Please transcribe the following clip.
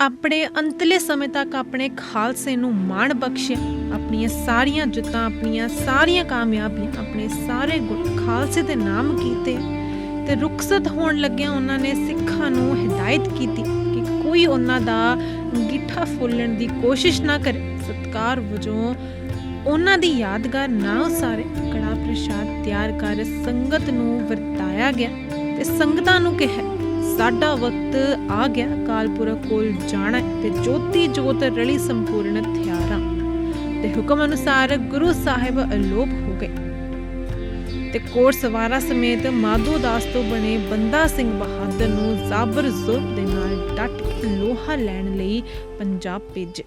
ਆਪਣੇ ਅੰਤਲੇ ਸਮੇਂ ਤੱਕ ਆਪਣੇ ਖਾਲਸੇ ਨੂੰ ਮਾਣ ਬਖਸ਼ਿਆ ਆਪਣੀਆਂ ਸਾਰੀਆਂ ਜਿੱਤਾਂ, ਆਪਣੀਆਂ ਸਾਰੀਆਂ ਕਾਮਯਾਬੀਆਂ, ਆਪਣੇ ਸਾਰੇ ਗੁਣ ਖਾਲਸੇ ਦੇ ਨਾਮ ਕੀਤੇ ਤੇ ਰੁਖਸਤ ਹੋਣ ਲੱਗਿਆ ਉਹਨਾਂ ਨੇ ਸਿੱਖਾਂ ਨੂੰ ਹਦਾਇਤ ਕੀਤੀ ਕਿ ਕੋਈ ਉਹਨਾਂ ਦਾ ਗਿੱਠਾ ਫੁੱਲਣ ਦੀ ਕੋਸ਼ਿਸ਼ ਨਾ ਕਰੇ। ਸਤਕਾਰ ਵਜੋਂ ਉਹਨਾਂ ਦੀ ਯਾਦਗਾਰ ਨਾ ਉਸਾਰੇ, ਕੜਾ ਪ੍ਰਸ਼ਾਦ ਤਿਆਰ ਕਰ ਸੰਗਤ ਨੂੰ ਵਰਤਾਇਆ ਗਿਆ ਤੇ ਸੰਗਤਾਂ ਨੂੰ ਕਿਹਾ ਸਾਡਾ ਵਕਤ ਆ ਗਿਆ। ਕਾਲਪੁਰਖ ਕੋਲ ਜਾਣਾ ਤੇ ਜੋਤੀ ਜੋਤ ਰਲੀ ਸੰਪੂਰਨ ਹਥਿਆਰਾਂ। ਤੇ ਹੁਕਮ ਅਨੁਸਾਰ ਗੁਰੂ ਸਾਹਿਬ ਅਲੋਪ ਹੋ ਗਏ। ਤੇ ਕੋਰ ਸਵਾਰਾ ਸਮੇਤ ਮਾਧੋ ਦਾਸ ਤੋਂ ਬਣੇ ਬੰਦਾ ਸਿੰਘ ਬਹਾਦਰ ਨੂੰ ਜ਼ਾਬਰ ਜ਼ੁਲਮ ਦੇ ਨਾਲ ਡਟ ਲੋਹਾ ਲੈਣ ਲਈ ਪੰਜਾਬ ਭੇਜੇ।